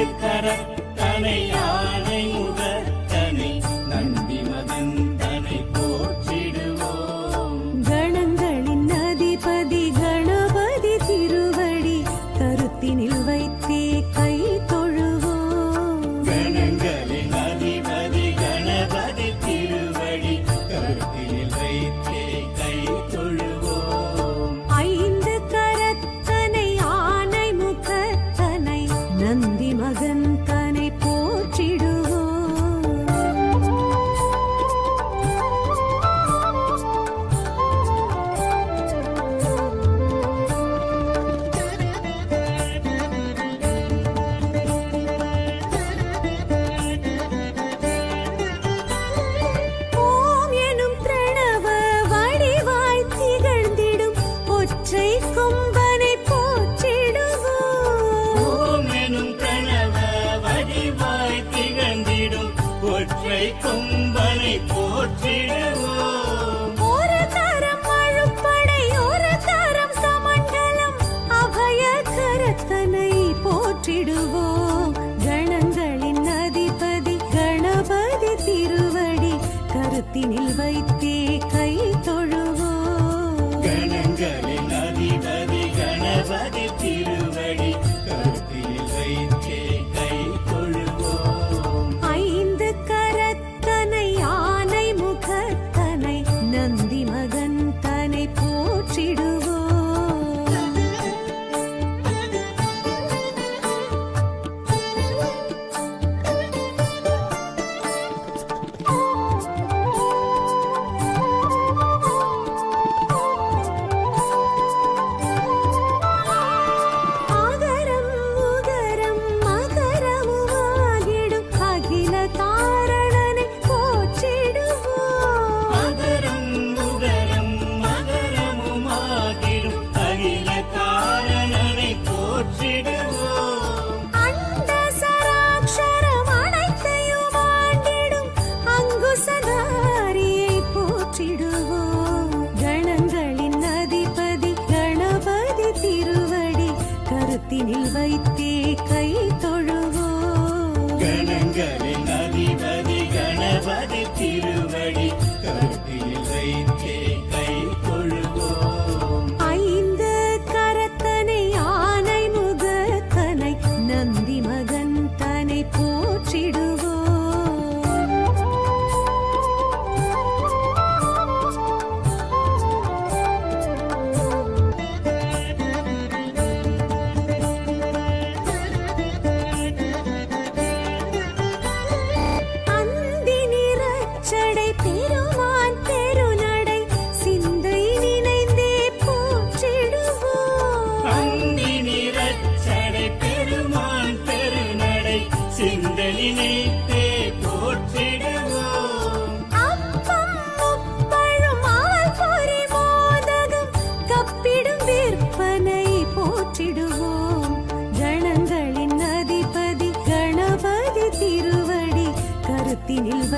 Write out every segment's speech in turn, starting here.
திருக்கரத்தனை யானை முகத்தனை நந்தி மதந்தனை போற்றிடுவோம். கணங்களின் அதிபதி கணபதி திருவடி கருத்தினில் வைத்தே வைத்தே கை தொழுவோ. கணங்களை போற்றி கை தொழுவோம் கணங்களின் அதிபதி கணபதி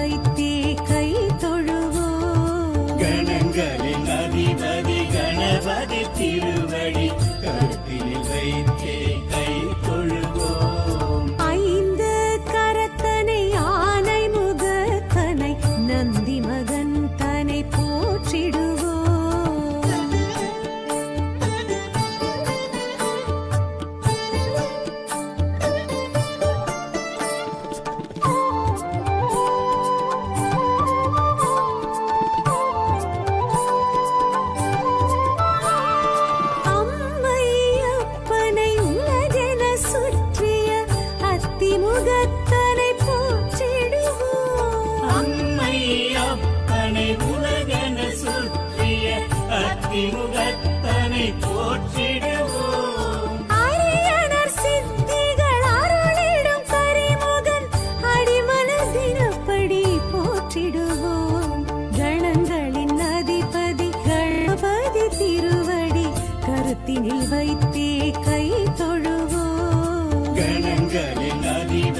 வைத்தே கை தொழுவோம். கணங்களின் அதிக 改变了地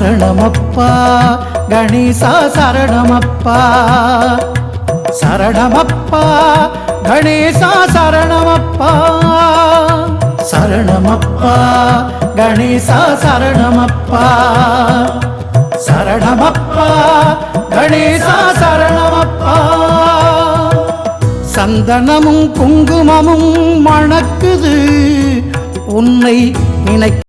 சரணமப்பா. கணேசா சரணமப்பா. சரணமப்பா. கணேசா சரணமப்பா. சரணமப்பா. கணேசா சரணமப்பா. சரணமப்பா. கணேசா சரணமப்பா. சந்தனமும் குங்குமமும் மணக்குது. உன்னை நினை